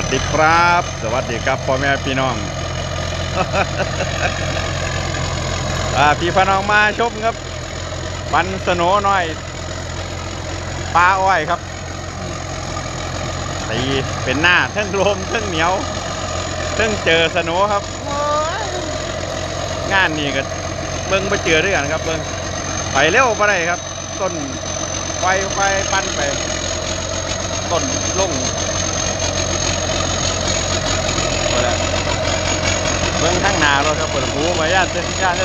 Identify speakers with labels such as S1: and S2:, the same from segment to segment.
S1: วัสดีครับ สวัสดีครับพ่อแม่พี่น้องอพี่พน้องมาชมครับปันสโนหน่อยปลาอ้อยครับตีเป็นหน้าเทั้งลมเทั้งเหนียวเทั้งเจอสโนครับ งานนี้ก็เบิ่งไปเจอด้วยกันครับเบิ่งไปเร็วไปได้ครับ ต้นไฟไฟปั้นไป ต้นลง เอาละ เบื้องข้างหน้ารถครับเปิดหูมาญาติญาติ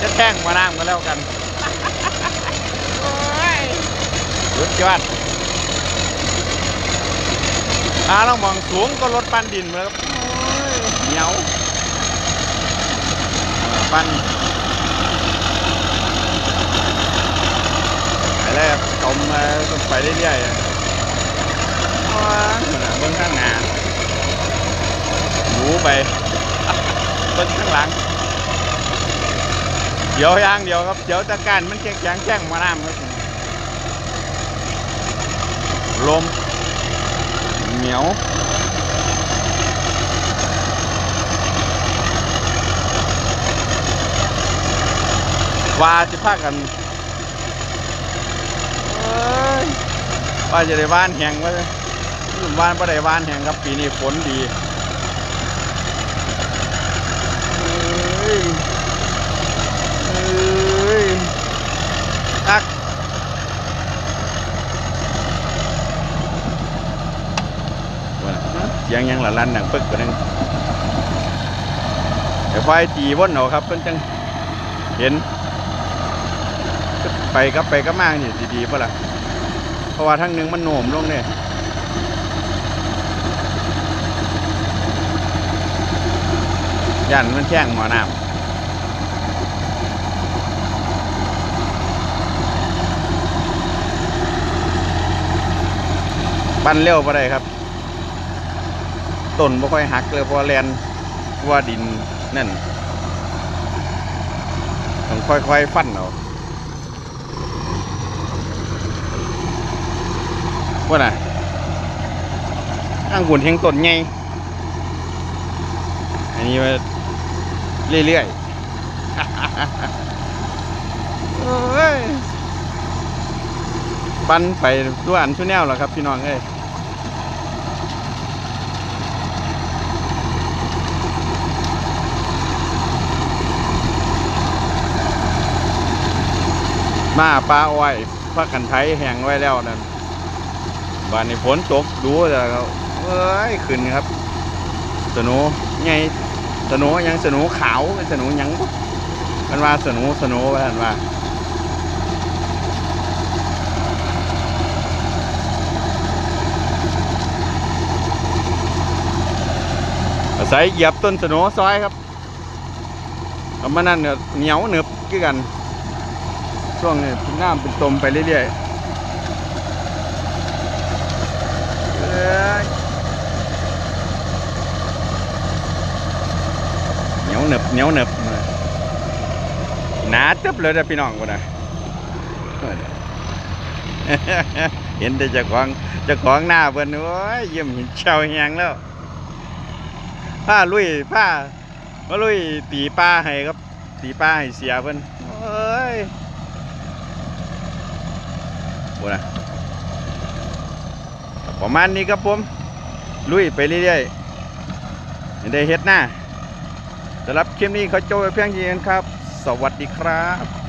S1: จะแท่งมาน้ำกันแล้วกันรุดยอดอาเรามองสูงก็รถปั้นดินมาแล้วครับโอ้ยเหนียวอ่าปั้นไปแล้วครับจมมาจมไปเรื่อยๆอะว้าวเบื้องข้างหน้าหมูไป ต้นข้างหลัง เดี๋ยวย่างเดี๋ยวครับ เดี๋ยวตะการมันแข็งแข็งแข็งมาน้ำครับ ลม เหนียวว่าจะพากันเอ้ยว่าจะได้บ้านแห้งวะบ้านบ่ได้บ้านแห้งครับ ปีนี้ฝนดี เอ้ ยเอ้ยตักว่าน่ะเสียังยังละลันหนังปึกกว่านึงเดี๋ยวไฟตีวนเอครับเพิ่นจังเห็น ไปกับไปกับมานี่ดีๆเปะล่ะเพราะว่าทั้งหนึงมันโหนมลงเนี่ย ยันมันแข้งหมอน้ำปั้นเร็วไปได้ครับต้นบ่ค่อยหักเลยเพราะแลนเพราะว่าดินนั่นต้องค่อยๆฟันเอาว่าน่ะอ้างหุ่นแห่งต้นไง อันนี้มาเรื่อยๆโอ้ยปันไปด้วยอันชุแนวแล้วครับ พี่น้องเอ้ยมาปลาอ้อยพักกันไทยแห้งไว้แล้วนั่นบานนี้ฝนตกดูแต่ก็เอ้ย ขึ้นครับ สนูไง สนูยังสนูขาวเป็นสนูยังมันว่าสนูสนูว่าท่านว่าอาศัยเหยียบต้นสนูซอยครับเอามานั่นเนี่ยเหนียวหนึบกัน ช่วงนี้น้ำเป็นตมไปเรื่อยๆเอ้ย เหนียวหนึบเหนียวหนึบหนาตึ๊บเลยนะพี่น้องคนนะเห็นแต่จ้าของจ้าของหน้าเพิ่นโอ้ยยิ้มเห็นเชาแหงแล้วผ้าลุยผ้ามาลุยตีปลาให้ครับตีปลาให้เสียเพิ่นโอ้ยโอ้นะประมาณนี้ครับผม ลุยไปเรื่อยๆได้เฮ็ดหน้า สำหรับคลิปนี้เขาโจยเพียงเท่านี้ครับ สวัสดีครับ